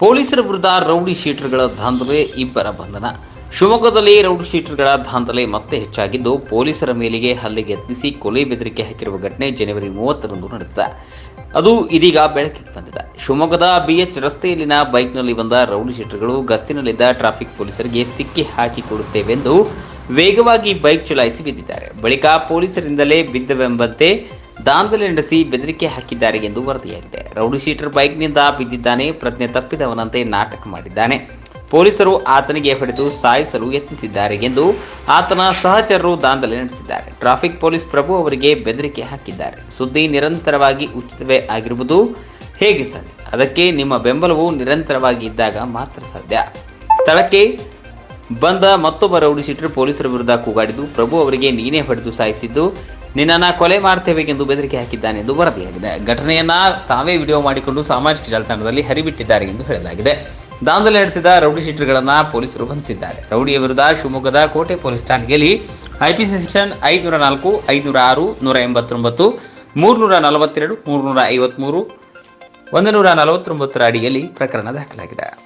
ಪೊಲೀಸರ ವಿರುದ್ಧ ರೌಡಿ ಶೀಟರ್ಗಳ ದಾಂಧಲೆ ಇಬ್ಬರ ಬಂಧನ. ಶಿವಮೊಗ್ಗದಲ್ಲಿ ರೌಡಿ ಶೀಟರ್ಗಳ ದಾಂಧಲೆ ಮತ್ತೆ ಹೆಚ್ಚಾಗಿದ್ದು, ಪೊಲೀಸರ ಮೇಲೆಗೆ ಹಲ್ಲೆಗೆ ಯತ್ನಿಸಿ ಕೊಲೆ ಬೆದರಿಕೆ ಹಾಕಿರುವ ಘಟನೆ ಜನವರಿ ಮೂವತ್ತರಂದು ನಡೆದಿದೆ. ಅದು ಇದೀಗ ಬೆಳಕಿಗೆ ಬಂದಿದೆ. ಶಿವಮೊಗ್ಗದ ಬಿಎಚ್ ರಸ್ತೆಯಲ್ಲಿನ ಬೈಕ್ನಲ್ಲಿ ಬಂದ ರೌಡಿ ಶೀಟರ್ಗಳು ಗಸ್ತಿನಲ್ಲಿದ್ದ ಟ್ರಾಫಿಕ್ ಪೊಲೀಸರಿಗೆ ಸಿಕ್ಕಿ ಹಾಕಿಕೊಡುತ್ತೇವೆಂದು ವೇಗವಾಗಿ ಬೈಕ್ ಚಲಾಯಿಸಿ ಬಿದ್ದಿದ್ದಾರೆ. ಬಳಿಕ ಪೊಲೀಸರಿಂದಲೇ ಬಿದ್ದವೆಂಬಂತೆ ದಾಂಧಲೆ ನಡೆಸಿ ಬೆದರಿಕೆ ಹಾಕಿದ್ದಾರೆ ಎಂದು ವರದಿಯಾಗಿದೆ. ರೌಡಿ ಶೀಟರ್ ಬೈಕ್ನಿಂದ ಬಿದ್ದಿದ್ದಾನೆ, ಪ್ರಜ್ಞೆ ತಪ್ಪಿದವನಂತೆ ನಾಟಕ ಮಾಡಿದ್ದಾನೆ. ಪೊಲೀಸರು ಆತನಿಗೆ ಹೊಡೆದು ಸಾಯಿಸಲು ಯತ್ನಿಸಿದ್ದಾರೆ ಎಂದು ಆತನ ಸಹಚರರು ದಾಂಧಲೆ ನಡೆಸಿದ್ದಾರೆ. ಟ್ರಾಫಿಕ್ ಪೊಲೀಸ್ ಪ್ರಭು ಅವರಿಗೆ ಬೆದರಿಕೆ ಹಾಕಿದ್ದಾರೆ. ಸುದ್ದಿ ನಿರಂತರವಾಗಿ ಉಚಿತವೇ ಆಗಿರುವುದು ಹೇಗೆ ಸಾಧ್ಯ ಅದಕ್ಕೆ ನಿಮ್ಮ ಬೆಂಬಲವು ನಿರಂತರವಾಗಿ ಇದ್ದಾಗ ಮಾತ್ರ ಸಾಧ್ಯ. ಸ್ಥಳಕ್ಕೆ ಬಂದ ಮತ್ತೊಬ್ಬ ರೌಡಿ ಶೀಟರ್ ಪೊಲೀಸರ ವಿರುದ್ಧ ಕೂಗಾಡಿದ್ದು, ಪ್ರಭು ಅವರಿಗೆ ನೀನೇ ಹೊಡೆದು ಸಾಯಿಸಿದ್ದು ನಿನ್ನನ್ನು ಕೊಲೆ ಮಾಡ್ತೇವೆ ಎಂದು ಬೆದರಿಕೆ ಹಾಕಿದ್ದಾನೆ ಎಂದು ವರದಿಯಾಗಿದೆ. ಘಟನೆಯನ್ನ ತಾವೇ ವಿಡಿಯೋ ಮಾಡಿಕೊಂಡು ಸಾಮಾಜಿಕ ಜಾಲತಾಣದಲ್ಲಿ ಹರಿಬಿಟ್ಟಿದ್ದಾರೆ ಎಂದು ಹೇಳಲಾಗಿದೆ. ದಾಂಧಲೆ ನಡೆಸಿದ ರೌಡಿ ಶೀಟರ್ಗಳನ್ನ ಪೊಲೀಸರು ಬಂಧಿಸಿದ್ದಾರೆ. ರೌಡಿಯ ವಿರುದ್ಧ ಶಿವಮೊಗ್ಗದ ಕೋಟೆ ಪೊಲೀಸ್ ಠಾಣೆಯಲ್ಲಿ ಐಪಿಸಿ ಸೆಕ್ಷನ್ ಐದುನೂರ ನಾಲ್ಕು ಐದುನೂರ ಆರು ನೂರ ಎಂಬತ್ತೊಂಬತ್ತು ಮೂರ್ನೂರ ನಲವತ್ತೆರಡು ಮೂರ್ನೂರ ಐವತ್ಮೂರು ಒಂದು ನೂರ ನಲವತ್ತೊಂಬತ್ತರ ಅಡಿಯಲ್ಲಿ ಪ್ರಕರಣ ದಾಖಲಾಗಿದೆ.